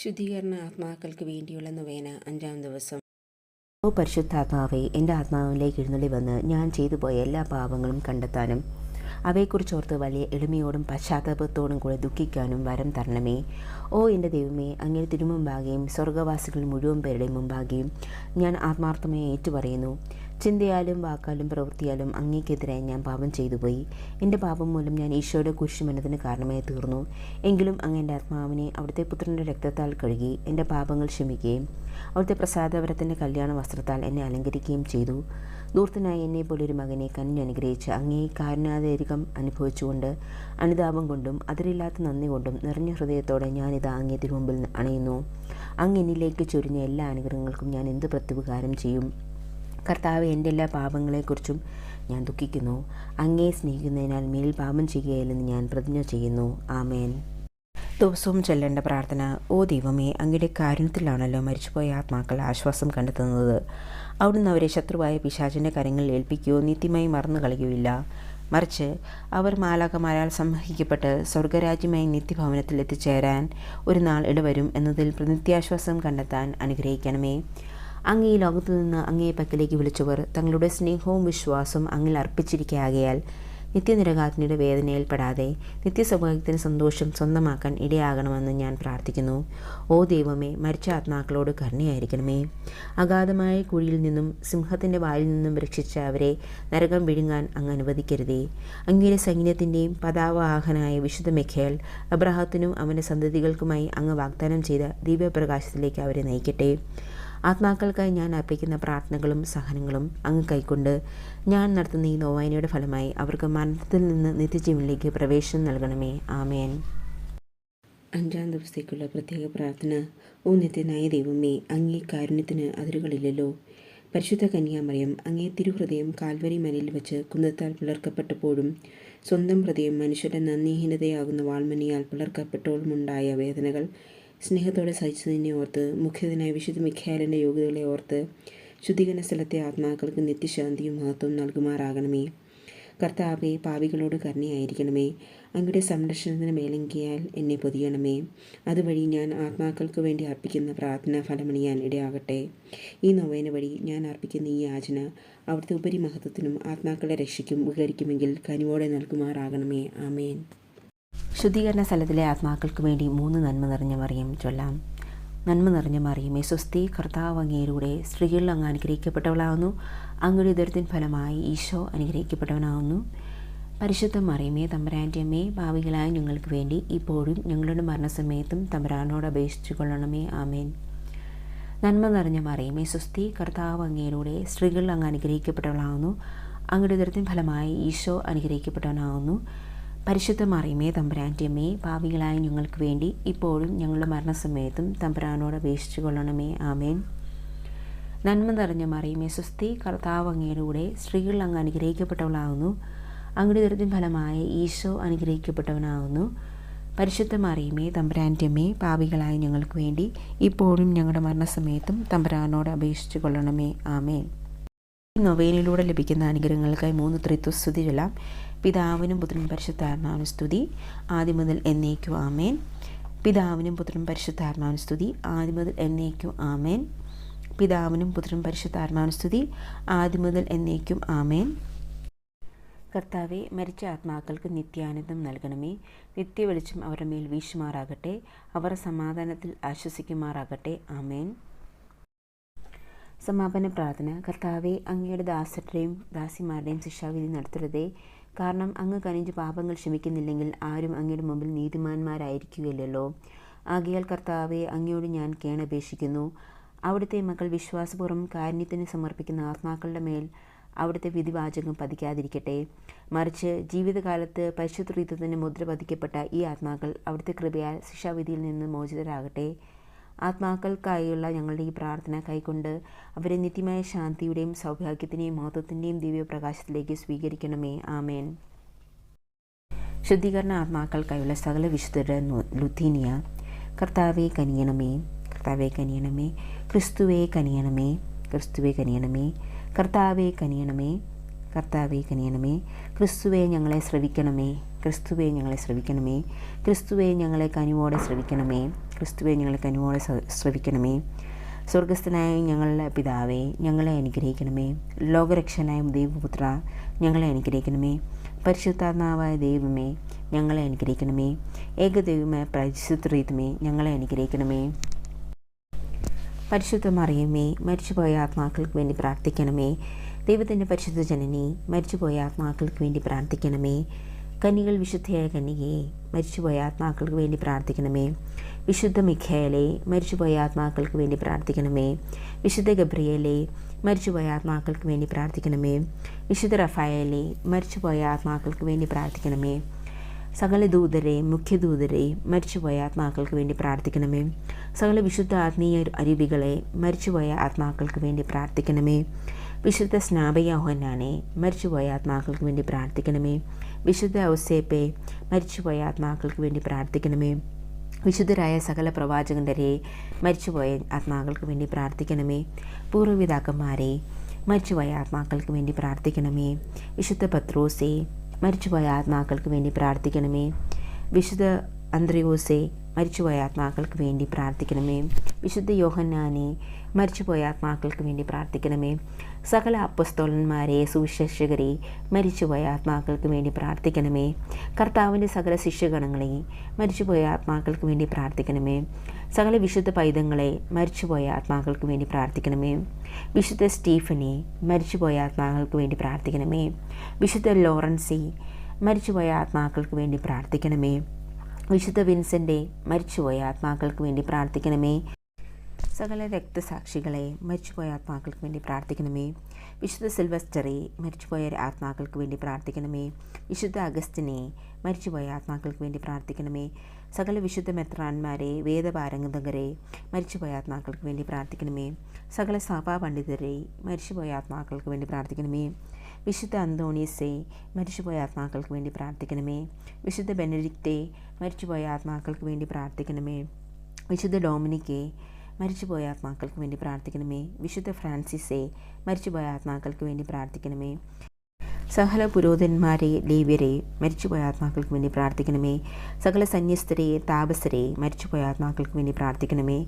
ശുദ്ധീകരണ ആത്മാക്കൾക്ക് വേണ്ടിയുള്ള നൊവേന അഞ്ചാം ദിവസം. ഓ പരിശുദ്ധാത്മാവേ എന്റെ ആത്മാവിലേക്ക് എഴുന്നള്ളി വന്ന് ഞാൻ ചെയ്തു പോയ എല്ലാ പാപങ്ങളും കണ്ടെത്താനും അവയെക്കുറിച്ചോർത്ത് വലിയ എളിമയോടും പശ്ചാത്താപത്തോടും കൂടെ ദുഃഖിക്കാനും വരം തരണമേ. ഓ എന്റെ ദൈവമേ അങ്ങേ തിരുമുമ്പാകെയും സ്വർഗവാസികൾ മുഴുവൻ പേരുടെ മുമ്പാകെയും ഞാൻ ആത്മാർത്ഥമായി ഏറ്റുപറയുന്നു. ചിന്തയാലും വാക്കാലും പ്രവൃത്തിയാലും അങ്ങേക്കെതിരായി ഞാൻ പാപം ചെയ്തു പോയി. എന്റെ പാപം മൂലം ഞാൻ ഈശോയുടെ കുരിശുമരണത്തിന് കാരണമായി തീർന്നു. എങ്കിലും അങ്ങ് എന്റെ ആത്മാവിനെ അവിടുത്തെ പുത്രന്റെ രക്തത്താൽ കഴുകി എന്റെ പാപങ്ങൾ ക്ഷമിക്കുകയും അവിടുത്തെ പ്രസാദപരത്തിന്റെ കല്യാണ വസ്ത്രത്താൽ എന്നെ അലങ്കരിക്കുകയും ചെയ്തു. ദൂർത്തനായി എന്നെ പോലൊരു മകനെ കന്നി അനുഗ്രഹിച്ച് അങ്ങേ കാരണാതിരികം അനുഭവിച്ചുകൊണ്ട് അനുതാപം കൊണ്ടും അതിരില്ലാത്ത നന്ദി കൊണ്ടും നിറഞ്ഞ ഹൃദയത്തോടെ ഞാനിത് അങ്ങേ തിരുമുമ്പിൽ അണയുന്നു. അങ്ങ് എന്നിലേക്ക് ചൊരിഞ്ഞ എല്ലാ അനുഗ്രഹങ്ങൾക്കും ഞാൻ എന്ത് പ്രത്യുപകാരം ചെയ്യും? കർത്താവ് എന്റെ എല്ലാ പാപങ്ങളെക്കുറിച്ചും ഞാൻ ദുഃഖിക്കുന്നു. അങ്ങേ സ്നേഹിക്കുന്നതിനാൽ മേൽ പാപം ചെയ്യുകയില്ലെന്ന് ഞാൻ പ്രതിജ്ഞ ചെയ്യുന്നു. ആമേൻ. ദിവസവും ചൊല്ലേണ്ട പ്രാർത്ഥന. ഓ ദൈവമേ അങ്ങയുടെ കാരുണ്യത്തിലാണല്ലോ മരിച്ചുപോയ ആത്മാക്കൾ ആശ്വാസം കണ്ടെത്തുന്നത്. അവിടുന്ന് അവരെ ശത്രുവായ പിശാചിന്റെ കരങ്ങളിൽ ഏൽപ്പിക്കുകയോ നിത്യമായി മറന്നു കളയുകയില്ല മറിച്ച് അവർ മാലാകമാരാൽ സംഹിക്കപ്പെട്ട് സ്വർഗരാജ്യമായി നിത്യഭവനത്തിൽ എത്തിച്ചേരാൻ ഒരു നാൾ ഇടവരും എന്നതിൽ നിത്യാശ്വാസം കണ്ടെത്താൻ അനുഗ്രഹിക്കണമേ. അങ്ങ് ഈ ലോകത്തു നിന്ന് അങ്ങേ പക്കലേക്ക് വിളിച്ചവർ തങ്ങളുടെ സ്നേഹവും വിശ്വാസവും അങ്ങിൽ അർപ്പിച്ചിരിക്കാകയാൽ നിത്യനിരകാഗ്നിയുടെ വേദനയിൽപ്പെടാതെ നിത്യസൗഭാഗ്യത്തിന് സന്തോഷം സ്വന്തമാക്കാൻ ഇടയാകണമെന്ന് ഞാൻ പ്രാർത്ഥിക്കുന്നു. ഓ ദൈവമേ മരിച്ച ആത്മാക്കളോട് കരുണയായിരിക്കണമേ. അഗാധമായ കുഴിയിൽ നിന്നും സിംഹത്തിന്റെ വായിൽ നിന്നും രക്ഷിച്ച അവരെ നരകം വിഴുങ്ങാൻ അങ്ങ് അനുവദിക്കരുതേ. അങ്ങയുടെ സൈന്യത്തിന്റെയും പതാവാഹനായ വിശുദ്ധ മെഖേൽ അബ്രഹത്തിനും അവന്റെ സന്തതികൾക്കുമായി അങ്ങ് വാഗ്ദാനം ചെയ്ത ദിവ്യപ്രകാശത്തിലേക്ക് അവരെ നയിക്കട്ടെ. ആത്മാക്കൾക്കായി ഞാൻ അർപ്പിക്കുന്ന പ്രാർത്ഥനകളും സഹനങ്ങളും അങ്ങ് കൈക്കൊണ്ട് ഞാൻ നടത്തുന്ന ഈ നോവായനയുടെ ഫലമായി അവർക്ക് മരണത്തിൽ നിന്ന് നിത്യജീവനിലേക്ക് പ്രവേശനം നൽകണമേ. ആമേൻ. അഞ്ചാം ദിവസത്തേക്കുള്ള പ്രത്യേക പ്രാർത്ഥന. ഓ നിത്യനായ ദൈവമേ അങ്ങേ കാരുണ്യത്തിന് അതിരുകളില്ലല്ലോ. പരിശുദ്ധ കന്യാമറിയം അങ്ങേ തിരുഹൃദയം കാൽവരി മലയിൽ വെച്ച് കുന്നത്താൽ പിളർക്കപ്പെട്ടപ്പോഴും സ്വന്തം ഹൃദയം മനുഷ്യരുടെ നന്ദിഹീനതയാകുന്ന വാൾമനിയാൽ പിളർക്കപ്പെട്ടോളുമുണ്ടായ വേദനകൾ സ്നേഹത്തോടെ സഹിച്ചതിനെ ഓർത്ത് മുഖ്യതനായ വിശുദ്ധ മിഖ്യാലിന്റെ യോഗ്യതകളെ ഓർത്ത് ശുദ്ധീകരണ സ്ഥലത്തെ ആത്മാക്കൾക്ക് നിത്യശാന്തിയും മഹത്വം നൽകുമാറാകണമേ. കർത്താവെ പാവികളോട് കരുണയായിരിക്കണമേ. അങ്ങയുടെ സംരക്ഷണത്തിന് മേലങ്കിയാൽ എന്നെ പൊതിയണമേ. അതുവഴി ഞാൻ ആത്മാക്കൾക്ക് വേണ്ടി അർപ്പിക്കുന്ന പ്രാർത്ഥന ഫലമണിയാൻ ഇടയാകട്ടെ. ഈ നൊവേന വഴി ഞാൻ അർപ്പിക്കുന്ന ഈ യാചന അവിടുത്തെ ഉപരിമഹത്വത്തിനും ആത്മാക്കളെ രക്ഷിക്കും ഉപകരിക്കുമെങ്കിൽ കനിവോടെ നൽകുമാറാകണമേ. ആമേൻ. ശുദ്ധീകരണ സ്ഥലത്തിലെ ആത്മാക്കൾക്ക് വേണ്ടി മൂന്ന് നന്മ നിറഞ്ഞ മറിയം ചൊല്ലാം. നന്മ നിറഞ്ഞ മറിയമേ സ്വസ്തി കർത്താവ് അങ്ങയിലൂടെ സ്ത്രീകളിൽ അങ്ങ് അനുഗ്രഹിക്കപ്പെട്ടവളാവുന്നു. അങ്ങയുടെ ഉദരത്തിൻ ഫലമായി ഈശോ അനുഗ്രഹിക്കപ്പെട്ടവനാവുന്നു. പരിശുദ്ധ മറിയമേ തമ്പരാന്റെ അമ്മേ ഭാവികളായ ഞങ്ങൾക്ക് വേണ്ടി ഇപ്പോഴും ഞങ്ങളുടെ മരണസമയത്തും തമ്പരാനോട് അപേക്ഷിച്ചു കൊള്ളണമേ. ആമേൻ. നന്മ നിറഞ്ഞ മറിയമേ സ്വസ്തി കർത്താവ് അങ്ങയിലൂടെ സ്ത്രീകളിൽ അങ്ങ് അനുഗ്രഹിക്കപ്പെട്ടവളാവുന്നു. അങ്ങയുടെ ഉദരത്തിൻ ഫലമായി ഈശോ അനുഗ്രഹിക്കപ്പെട്ടവനാവുന്നു. പരിശുദ്ധ മറിയമേ തമ്പുരാന്റെ അമ്മേ ഭാവികളായ ഞങ്ങൾക്ക് വേണ്ടി ഇപ്പോഴും ഞങ്ങളുടെ മരണസമയത്തും തമ്പുരാനോട് അപേക്ഷിച്ചു കൊള്ളണമേ. ആമേൻ. നന്മ നിറഞ്ഞ മറിയമേ സ്വസ്തി കർത്താവ് അങ്ങയുടെ കൂടെ സ്ത്രീകൾ അങ്ങ് അനുഗ്രഹിക്കപ്പെട്ടവളാകുന്നു. അങ്ങയുടെ ദുരിതം ഫലമായ ഈശോ അനുഗ്രഹിക്കപ്പെട്ടവനാകുന്നു. പരിശുദ്ധ മറിയമേ തമ്പുരാന്റെ അമ്മേ പാപികളായ ഞങ്ങൾക്ക് വേണ്ടി ഇപ്പോഴും ഞങ്ങളുടെ മരണസമയത്തും തമ്പുരാനോട് അപേക്ഷിച്ചു കൊള്ളണമേ. ആമേൻ. ഈ നൊവേലിലൂടെ ലഭിക്കുന്ന അനുഗ്രഹങ്ങൾക്കായി മൂന്ന് ത്രിത്വസ്തുതി ചൊല്ലാം പിതാവിനും പുത്രനും പരിശുദ്ധാത്മാവിനും സ്തുതി. ആദ്യം മുതൽ എന്നേക്കും ആമേൻ. പിതാവിനും പുത്രനും പരിശുദ്ധാത്മാവിനും സ്തുതി. ആദ്യം മുതൽ എന്നേക്കും ആമേൻ. പിതാവിനും പുത്രനും പരിശുദ്ധാത്മാവിനും സ്തുതി. ആദ്യം മുതൽ എന്നേക്കും ആമേൻ. കർത്താവെ മരിച്ച ആത്മാക്കൾക്ക് നിത്യാനന്ദം നൽകണമേ. നിത്യ വെളിച്ചം അവരുടെ മേൽ വീശുമാറാകട്ടെ. അവർ സമാധാനത്തിൽ ആശ്വസിക്കുമാറാകട്ടെ. ആമേൻ. സമാപന പ്രാർത്ഥന. കർത്താവെ അങ്ങയുടെ ദാസരുടെയും ദാസിമാരുടെയും ശിക്ഷാവിധി നടത്തരുതേ. കാരണം അങ്ങ് കനിഞ്ഞ് പാപങ്ങൾ ക്ഷമിക്കുന്നില്ലെങ്കിൽ ആരും അങ്ങയുടെ മുമ്പിൽ നീതിമാന്മാരായിരിക്കുകയില്ലല്ലോ. ആകയാൽ കർത്താവെ അങ്ങയോട് ഞാൻ കേണപേക്ഷിക്കുന്നു. അവിടുത്തെ മക്കൾ വിശ്വാസപൂർവം കാരുണ്യത്തിന് സമർപ്പിക്കുന്ന ആത്മാക്കളുടെ മേൽ അവിടുത്തെ വിധിവാചകം പതിക്കാതിരിക്കട്ടെ. മറിച്ച് ജീവിതകാലത്ത് പരിശുദ്ധ റീതത്തിന് മുദ്ര പതിക്കപ്പെട്ട ഈ ആത്മാക്കൾ അവിടുത്തെ കൃപയാൽ ശിക്ഷാവിധിയിൽ നിന്ന് മോചിതരാകട്ടെ. ആത്മാക്കൾക്കായുള്ള ഞങ്ങളുടെ ഈ പ്രാർത്ഥന കൈകൊണ്ട് അവരെ നിത്യമായ ശാന്തിയുടെയും സൗഭാഗ്യത്തിന്റെയും മഹത്വത്തിന്റെയും ദിവ്യപ്രകാശത്തിലേക്ക് സ്വീകരിക്കണമേ. ആമേൻ. ശുദ്ധീകരണ ആത്മാക്കൾക്കായുള്ള സകല വിശുദ്ധരുടെ ലുത്തീനിയ കർത്താവെ കനിയണമേ കർത്താവെ കനിയണമേ ക്രിസ്തുവെ കനിയണമേ ക്രിസ്തുവെ കനിയണമേ കർത്താവെ കനിയണമേ കർത്താവെ കനിയണമേ ക്രിസ്തുവെ ഞങ്ങളെ ശ്രവിക്കണമേ. ക്രിസ്തുവെ ഞങ്ങളെ ശ്രവിക്കണമേ. ക്രിസ്തുവെ ഞങ്ങളെ കനിവോടെ ശ്രവിക്കണമേ. ക്രിസ്തുവെ ഞങ്ങളെ കനിവോടെ ശ്രവിക്കണമേ. സ്വർഗസ്ഥനായ ഞങ്ങളുടെ പിതാവേ ഞങ്ങളെ അനുഗ്രഹിക്കണമേ. ലോകരക്ഷനായ ദൈവപുത്ര ഞങ്ങളെ അനുഗ്രഹിക്കണമേ. പരിശുദ്ധാത്മാവായ ദൈവമേ ഞങ്ങളെ അനുഗ്രഹിക്കണമേ. ഏകദൈവമായ പരിശുദ്ധരീതമേ ഞങ്ങളെ അനുഗ്രഹിക്കണമേ. പരിശുദ്ധ മറിയമേ മരിച്ചുപോയ ആത്മാക്കൾക്ക് വേണ്ടി പ്രാർത്ഥിക്കണമേ. ദൈവത്തിന്റെ പരിശുദ്ധ ജനനി മരിച്ചുപോയ ആത്മാക്കൾക്ക് വേണ്ടി പ്രാർത്ഥിക്കണമേ. കന്യകൾ വിശുദ്ധയായ കന്നികയെ മരിച്ചുപോയ ആത്മാക്കൾക്ക് വേണ്ടി പ്രാർത്ഥിക്കണമേ. വിശുദ്ധ മിഖേലെ മരിച്ചുപോയ ആത്മാക്കൾക്ക് വേണ്ടി പ്രാർത്ഥിക്കണമേ. വിശുദ്ധ ഗബ്രിയലെ മരിച്ചുപോയ ആത്മാക്കൾക്ക് വേണ്ടി പ്രാർത്ഥിക്കണമേ. വിശുദ്ധ റഫായലെ മരിച്ചുപോയ ആത്മാക്കൾക്ക് വേണ്ടി പ്രാർത്ഥിക്കണമേ. സകല ദൂതരെ മുഖ്യദൂതരെ മരിച്ചുപോയ ആത്മാക്കൾക്ക് വേണ്ടി പ്രാർത്ഥിക്കണമേ. സകല വിശുദ്ധ ആത്മീയ അരുവികളെ മരിച്ചുപോയ ആത്മാക്കൾക്ക് വേണ്ടി പ്രാർത്ഥിക്കണമേ. വിശുദ്ധ സ്നാപയോഹനാനെ മരിച്ചുപോയ ആത്മാക്കൾക്ക് വേണ്ടി പ്രാർത്ഥിക്കണമേ. വിശുദ്ധ ഔസേപ്പെ മരിച്ചുപോയ ആത്മാക്കൾക്ക് വേണ്ടി പ്രാർത്ഥിക്കണമേ. വിശുദ്ധരായ സകല പ്രവാചകന്മാരെ മരിച്ചുപോയ ആത്മാക്കൾക്ക് വേണ്ടി പ്രാർത്ഥിക്കണമേ. പൂർവപിതാക്കന്മാരെ മരിച്ചുപോയ ആത്മാക്കൾക്ക് വേണ്ടി പ്രാർത്ഥിക്കണമേ. വിശുദ്ധ പത്രോസെ മരിച്ചുപോയ ആത്മാക്കൾക്ക് വേണ്ടി പ്രാർത്ഥിക്കണമേ. വിശുദ്ധ അന്ത്രയോസെ മരിച്ചുപോയ ആത്മാക്കൾക്ക് വേണ്ടി പ്രാർത്ഥിക്കണമേ. വിശുദ്ധ യോഹന്നാനെ മരിച്ചുപോയ ആത്മാക്കൾക്ക് വേണ്ടി പ്രാർത്ഥിക്കണമേ. സകല അപ്പസ്തോലന്മാരെ സുവിശേഷകരെ മരിച്ചുപോയ ആത്മാക്കൾക്ക് വേണ്ടി പ്രാർത്ഥിക്കണമേ. കർത്താവിന്റെ സകല ശിഷ്യഗണങ്ങളെ മരിച്ചുപോയ ആത്മാക്കൾക്ക് വേണ്ടി പ്രാർത്ഥിക്കണമേ. സകല വിശുദ്ധ പൈതങ്ങളെ മരിച്ചുപോയ ആത്മാക്കൾക്ക് വേണ്ടി പ്രാർത്ഥിക്കണമേ. വിശുദ്ധ സ്റ്റീഫനെ മരിച്ചുപോയ ആത്മാക്കൾക്ക് വേണ്ടി പ്രാർത്ഥിക്കണമേ. വിശുദ്ധ ലോറൻസി മരിച്ചുപോയ ആത്മാക്കൾക്ക് വേണ്ടി പ്രാർത്ഥിക്കണമേ. വിശുദ്ധ വിൻസെന്റെ മരിച്ചുപോയ ആത്മാക്കൾക്ക് വേണ്ടി പ്രാർത്ഥിക്കണമേ. സകല രക്തസാക്ഷികളെ മരിച്ചുപോയ ആത്മാക്കൾക്ക് വേണ്ടി പ്രാർത്ഥിക്കണമേ. വിശുദ്ധ സിൽവസ്റ്ററെ മരിച്ചുപോയ ആത്മാക്കൾക്ക് വേണ്ടി പ്രാർത്ഥിക്കണമേ. വിശുദ്ധ അഗസ്റ്റിനെ മരിച്ചുപോയ ആത്മാക്കൾക്ക് വേണ്ടി പ്രാർത്ഥിക്കണമേ. സകല വിശുദ്ധ മെത്രാന്മാരെ വേദപാരംഗതകരെ മരിച്ചുപോയ ആത്മാക്കൾക്ക് വേണ്ടി പ്രാർത്ഥിക്കണമേ. സകല സഭാ പണ്ഡിതരെ മരിച്ചുപോയ ആത്മാക്കൾക്ക് വേണ്ടി പ്രാർത്ഥിക്കണമേ. വിശുദ്ധ അന്തോണീസെ മരിച്ചുപോയ ആത്മാക്കൾക്ക് വേണ്ടി പ്രാർത്ഥിക്കണമേ. വിശുദ്ധ ബെനഡിക്റ്റെ മരിച്ചുപോയ ആത്മാക്കൾക്ക് വേണ്ടി പ്രാർത്ഥിക്കണമേ. വിശുദ്ധ ഡോമിനിക്കെ മരിച്ചുപോയ ആത്മാക്കൾക്ക് വേണ്ടി പ്രാർത്ഥിക്കണമേ. വിശുദ്ധ ഫ്രാൻസിസെ മരിച്ചുപോയ ആത്മാക്കൾക്ക് വേണ്ടി പ്രാർത്ഥിക്കണമേ. സകല പുരോഹിതന്മാരെ ലേവ്യരെ മരിച്ചുപോയ ആത്മാക്കൾക്ക് വേണ്ടി പ്രാർത്ഥിക്കണമേ. സകല സന്യസ്തരെ താപസരെ മരിച്ചുപോയ ആത്മാക്കൾക്ക് വേണ്ടി പ്രാർത്ഥിക്കണമേ.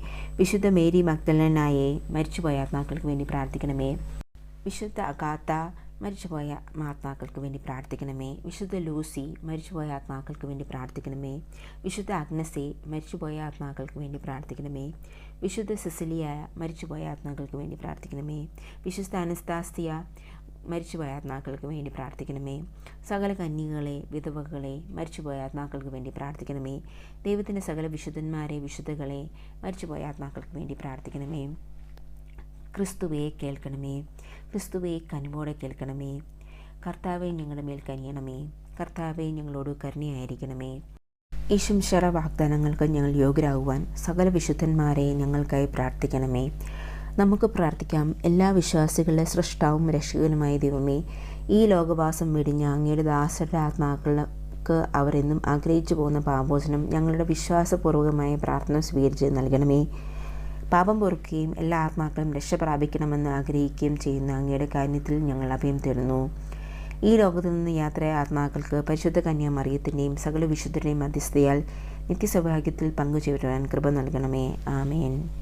വിശുദ്ധ മേരി മഗ്ദലനായെ മരിച്ചുപോയ ആത്മാക്കൾക്ക് വേണ്ടി പ്രാർത്ഥിക്കണമേ. വിശുദ്ധ അഗാത്ത മരിച്ചുപോയ ആത്മാക്കൾക്ക് വേണ്ടി പ്രാർത്ഥിക്കണമേ. വിശുദ്ധ ലൂസി മരിച്ചുപോയ ആത്മാക്കൾക്ക് വേണ്ടി പ്രാർത്ഥിക്കണമേ. വിശുദ്ധ അഗ്നസെ മരിച്ചുപോയ ആത്മാക്കൾക്ക് വേണ്ടി പ്രാർത്ഥിക്കണമേ. വിശുദ്ധ സിസിലിയ മരിച്ചുപോയ ആത്മാക്കൾക്ക് വേണ്ടി പ്രാർത്ഥിക്കണമേ. വിശുദ്ധ അനസ്താസ്തിയ മരിച്ചുപോയ ആത്മാക്കൾക്ക് വേണ്ടി പ്രാർത്ഥിക്കണമേ. സകല കന്യകളെ വിധവകളെ മരിച്ചുപോയ ആത്മാക്കൾക്ക് വേണ്ടി പ്രാർത്ഥിക്കണമേ. ദൈവത്തിന്റെ സകല വിശുദ്ധന്മാരെ വിശുദ്ധകളെ മരിച്ചുപോയ ആത്മാക്കൾക്ക് വേണ്ടി പ്രാർത്ഥിക്കണമേ. ക്രിസ്തുവെ കേൾക്കണമേ. ക്രിസ്തുവേ കനിവോടെ കേൾക്കണമേ. കർത്താവെ ഞങ്ങളുടെ മേൽ കനിയണമേ. കർത്താവെ ഞങ്ങളോട് കരുണയായിരിക്കണമേ. ഈശംശറ വാഗ്ദാനങ്ങൾക്ക് ഞങ്ങൾ യോഗ്യരാകുവാൻ സകല വിശുദ്ധന്മാരെ ഞങ്ങൾക്കായി പ്രാർത്ഥിക്കണമേ. നമുക്ക് പ്രാർത്ഥിക്കാം. എല്ലാ വിശ്വാസികളുടെ സൃഷ്ടാവും രക്ഷകനുമായ ദൈവമേ ഈ ലോകവാസം വെടിഞ്ഞ അങ്ങയുടെ ദാസരുടെ ആത്മാക്കൾക്ക് അവരെന്നും ആഗ്രഹിച്ചു പോകുന്ന പാപോചനം ഞങ്ങളുടെ വിശ്വാസപൂർവകമായ പ്രാർത്ഥന സ്വീകരിച്ച് നൽകണമേ. പാപം പൊറുക്കുകയും എല്ലാ ആത്മാക്കളും രക്ഷ പ്രാപിക്കണമെന്ന് ആഗ്രഹിക്കുകയും ചെയ്യുന്ന അങ്ങയുടെ കാര്യത്തിൽ ഞങ്ങൾ അഭയം തേടുന്നു. ഈ ലോകത്തു നിന്ന് യാത്രയായ ആത്മാക്കൾക്ക് പരിശുദ്ധ കന്യാമറിയത്തിന്റെയും സകല വിശുദ്ധരുടെയും മധ്യസ്ഥയാൽ നിത്യസൗഭാഗ്യത്തിൽ പങ്കുചേരുവാൻ കൃപ നൽകണമേ. ആമേൻ.